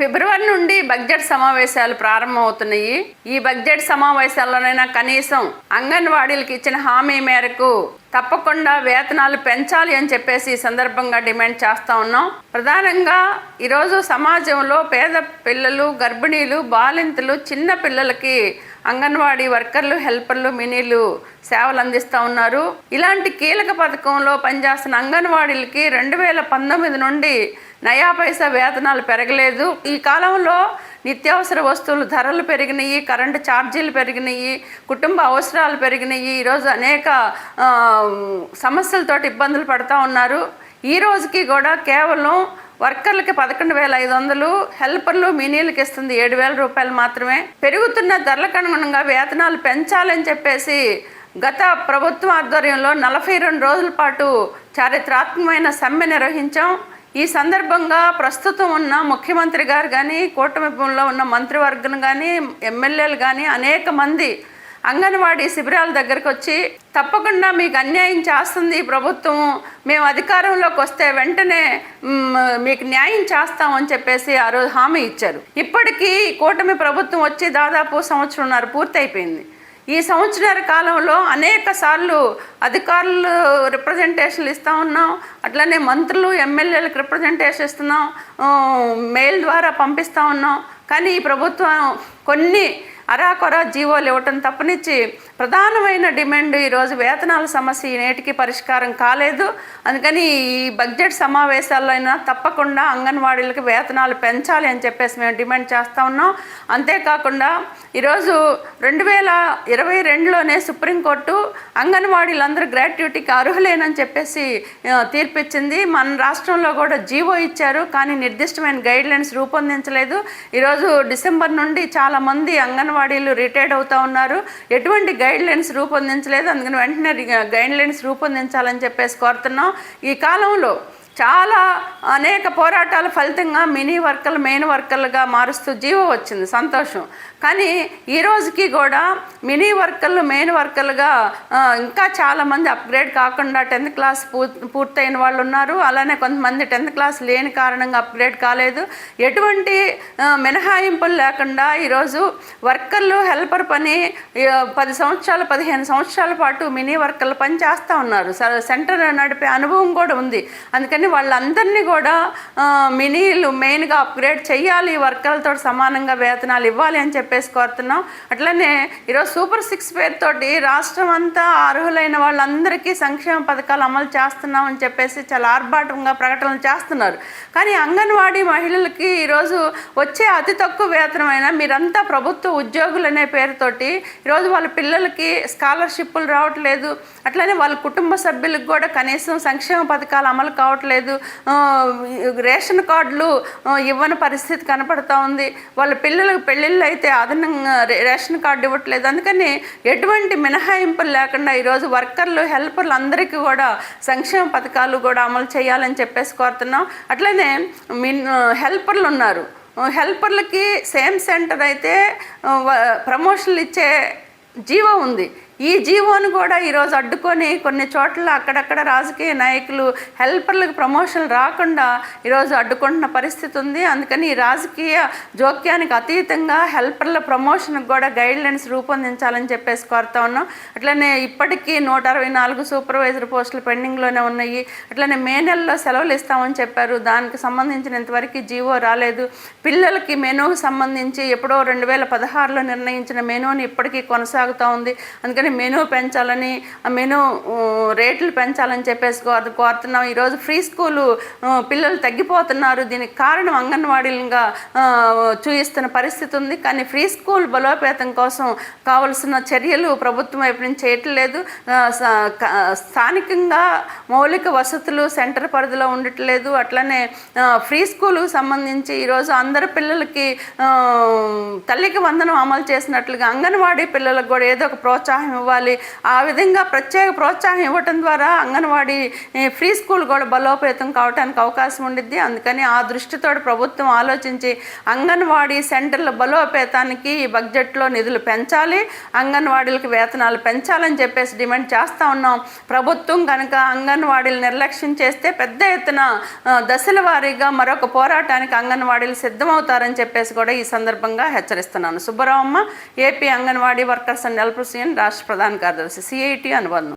ఫిబ్రవరి నుండి బడ్జెట్ సమావేశాలు ప్రారంభమవుతున్నాయి. ఈ బడ్జెట్ సమావేశాల్లోనైనా కనీసం అంగన్వాడీలకు ఇచ్చిన హామీ మేరకు తప్పకుండా వేతనాలు పెంచాలి అని చెప్పేసి ఈ సందర్భంగా డిమాండ్ చేస్తూ ఉన్నాం. ప్రధానంగా ఈరోజు సమాజంలో పేద పిల్లలు గర్భిణీలు బాలింతలు చిన్న పిల్లలకి అంగన్వాడీ వర్కర్లు హెల్పర్లు మినీలు సేవలు అందిస్తూ ఉన్నారు. ఇలాంటి కీలక పథకంలో పనిచేస్తున్న అంగన్వాడీలకి రెండు వేల పంతొమ్మిది నుండి నయా పైసా వేతనాలు పెరగలేదు. ఈ కాలంలో నిత్యావసర వస్తువులు ధరలు పెరిగినాయి కరెంటు ఛార్జీలు పెరిగినాయి కుటుంబ అవసరాలు పెరిగినాయి. ఈరోజు అనేక సమస్యలతోటి ఇబ్బందులు పడుతూ ఉన్నారు. ఈ రోజుకి కూడా కేవలం వర్కర్లకి పదకొండు వేల ఐదు వందలు హెల్పర్లు మినీలకు ఇస్తుంది ఏడు వేల రూపాయలు మాత్రమే. పెరుగుతున్న ధరలకు అనుగుణంగా వేతనాలు పెంచాలని చెప్పేసి గత ప్రభుత్వం ఆధ్వర్యంలో నలభై రెండు రోజుల పాటు చారిత్రాత్మకమైన సమ్మె నిర్వహించాం. ఈ సందర్భంగా ప్రస్తుతం ఉన్న ముఖ్యమంత్రి గారు కానీ కూటమిలో ఉన్న మంత్రివర్గం కానీ ఎమ్మెల్యేలు కానీ అనేక మంది అంగన్వాడీ శిబిరాల దగ్గరకు వచ్చి తప్పకుండా మీకు అన్యాయం చేస్తుంది ఈ ప్రభుత్వం. మేము అధికారంలోకి వస్తే వెంటనే మీకు న్యాయం చేస్తామని చెప్పేసి ఆ రోజు హామీ ఇచ్చారు. ఇప్పటికీ కూటమి ప్రభుత్వం వచ్చి దాదాపు సంవత్సరంన్నర పూర్తయిపోయింది. ఈ సంవత్సరాల కాలంలో అనేక సార్లు అధికారులు రిప్రజెంటేషన్లు ఇస్తూ ఉన్నాం. అట్లనే మంత్రులు ఎమ్మెల్యేలకు రిప్రజెంటేషన్ ఇస్తున్నాం. మెయిల్ ద్వారా పంపిస్తూ ఉన్నాం. కానీ ఈ ప్రభుత్వం కొన్ని అరాకొర జీవోలు ఇవ్వటం తప్పనిచ్చి ప్రధానమైన డిమాండ్ ఈరోజు వేతనాల సమస్య ఈ నేటికి పరిష్కారం కాలేదు. అందుకని ఈ బడ్జెట్ సమావేశాల్లో అయినా తప్పకుండా అంగన్వాడీలకు వేతనాలు పెంచాలి అని చెప్పేసి మేము డిమాండ్ చేస్తూ ఉన్నాం. అంతేకాకుండా ఈరోజు రెండు వేల ఇరవై రెండులోనే సుప్రీంకోర్టు అంగన్వాడీలందరూ గ్రాట్యుటీకి అర్హులేనని చెప్పేసి తీర్పిచ్చింది. మన రాష్ట్రంలో కూడా జీవో ఇచ్చారు కానీ నిర్దిష్టమైన గైడ్లైన్స్ రూపొందించలేదు. ఈరోజు డిసెంబర్ నుండి చాలామంది అంగన్వాడీలు రిటైర్డ్ అవుతూ ఉన్నారు. ఎటువంటి గైడ్ లైన్స్ రూపొందించలేదు. అందుకని వెంటనే గైడ్ లైన్స్ రూపొందించాలని చెప్పేసి కోరుతున్నాం. ఈ కాలంలో చాలా అనేక పోరాటాల ఫలితంగా మినీ వర్కర్లు మెయిన్ వర్కర్లుగా మారుస్తూ జీవో వచ్చింది సంతోషం. కానీ ఈ రోజుకి కూడా మినీ వర్కర్లు మెయిన్ వర్కర్లుగా ఇంకా చాలామంది అప్గ్రేడ్ కాకుండా టెన్త్ క్లాస్ పూర్ పూర్తయిన వాళ్ళు ఉన్నారు. అలానే కొంతమంది టెన్త్ క్లాస్ లేని కారణంగా అప్గ్రేడ్ కాలేదు. ఎటువంటి మినహాయింపులు లేకుండా ఈరోజు వర్కర్లు హెల్పర్ పని పది సంవత్సరాలు పదిహేను సంవత్సరాల పాటు మినీ వర్కర్లు పని చేస్తూ ఉన్నారు. స- సెంటర్ నడిపే అనుభవం కూడా ఉంది. అందుకని వాళ్ళందరినీ కూడా మినీలు మెయిన్గా అప్గ్రేడ్ చేయాలి వర్కర్లతో సమానంగా వేతనాలు ఇవ్వాలి అని చెప్పేసి కోరుతున్నాం. అట్లనే ఈరోజు సూపర్ సిక్స్ పేరుతోటి రాష్ట్రం అంతా అర్హులైన వాళ్ళందరికీ సంక్షేమ పథకాలు అమలు చేస్తున్నాం అని చెప్పేసి చాలా ఆర్భాటంగా ప్రకటనలు చేస్తున్నారు. కానీ అంగన్వాడీ మహిళలకి ఈరోజు వచ్చే అతి తక్కువ వేతనమైన మీరంతా ప్రభుత్వ ఉద్యోగులు అనే పేరుతోటి ఈరోజు వాళ్ళ పిల్లలకి స్కాలర్షిప్లు రావట్లేదు. అట్లనే వాళ్ళ కుటుంబ సభ్యులకు కూడా కనీసం సంక్షేమ పథకాలు అమలు కావట్లేదు. లేదు. రేషన్ కార్డులు ఇవ్వని పరిస్థితి కనపడతా ఉంది. వాళ్ళ పిల్లలకు పెళ్ళిళ్ళు అయితే అదనంగా రేషన్ కార్డు ఇవ్వట్లేదు. అందుకని ఎటువంటి మినహాయింపులు లేకుండా ఈరోజు వర్కర్లు హెల్పర్లు అందరికీ కూడా సంక్షేమ పథకాలు కూడా అమలు చేయాలని చెప్పేసి కోరుతున్నాం. అట్లనే మిన్ హెల్పర్లు ఉన్నారు. హెల్పర్లకి సేమ్ సెంటర్ అయితే ప్రమోషన్లు ఇచ్చే జీవో ఉంది. ఈ జీవోను కూడా ఈరోజు అడ్డుకొని కొన్ని చోట్ల అక్కడక్కడ రాజకీయ నాయకులు హెల్పర్లకు ప్రమోషన్ రాకుండా ఈరోజు అడ్డుకుంటున్న పరిస్థితి ఉంది. అందుకని ఈ రాజకీయ జోక్యానికి అతీతంగా హెల్పర్ల ప్రమోషన్కి కూడా గైడ్ లైన్స్ రూపొందించాలని చెప్పేసి కోరుతా ఉన్నాం. అట్లనే ఇప్పటికీ నూట అరవై నాలుగు సూపర్వైజర్ పోస్టులు పెండింగ్లోనే ఉన్నాయి. అట్లనే మే నెలలో సెలవులు ఇస్తామని చెప్పారు. దానికి సంబంధించిన ఇంతవరకు జీవో రాలేదు. పిల్లలకి మెనూకి సంబంధించి ఎప్పుడో రెండు వేల పదహారులో నిర్ణయించిన మెనూని ఇప్పటికీ కొనసాగుతూ ఉంది. అందుకని మెనూ పెంచాలని మెనూ రేట్లు పెంచాలని చెప్పేసి కోరు కోరుతున్నాం. ఈరోజు ఫ్రీ స్కూలు పిల్లలు తగ్గిపోతున్నారు. దీనికి కారణం అంగన్వాడీలుగా చూయిస్తున్న పరిస్థితి ఉంది. కానీ ఫ్రీ స్కూల్ బలోపేతం కోసం కావలసిన చర్యలు ప్రభుత్వం వైపు నుంచి చేయట్లేదు స్థానికంగా మౌలిక వసతులు సెంటర్ పరిధిలో ఉండట్లేదు అట్లనే ఫ్రీ స్కూల్కు సంబంధించి ఈరోజు అందరు పిల్లలకి తల్లికి వందనం అమలు చేసినట్లుగా అంగన్వాడీ పిల్లలకు కూడా ఏదో ఒక ప్రోత్సాహం ఇవ్వాలి. ఆ విధంగా ప్రత్యేక ప్రోత్సాహం ఇవ్వటం ద్వారా అంగన్వాడీ ఫ్రీ స్కూల్ కూడా బలోపేతం కావడానికి అవకాశం ఉండిద్ది. అందుకని ఆ దృష్టితో ప్రభుత్వం ఆలోచించి అంగన్వాడీ సెంటర్ల బలోపేతానికి ఈ బడ్జెట్లో నిధులు పెంచాలి. అంగన్వాడీలకు వేతనాలు పెంచాలని చెప్పేసి డిమాండ్ చేస్తూ ఉన్నాం. ప్రభుత్వం కనుక అంగన్వాడీలు నిర్లక్ష్యం చేస్తే పెద్ద ఎత్తున దశల వారీగా మరొక పోరాటానికి అంగన్వాడీలు సిద్ధమవుతారని చెప్పేసి కూడా ఈ సందర్భంగా హెచ్చరిస్తున్నాను. Subbaravamma AP anganwadi workers and helpers union రాష్ట్ర ప్రధాన కార్యదర్శి సిఐటి అనుబంధం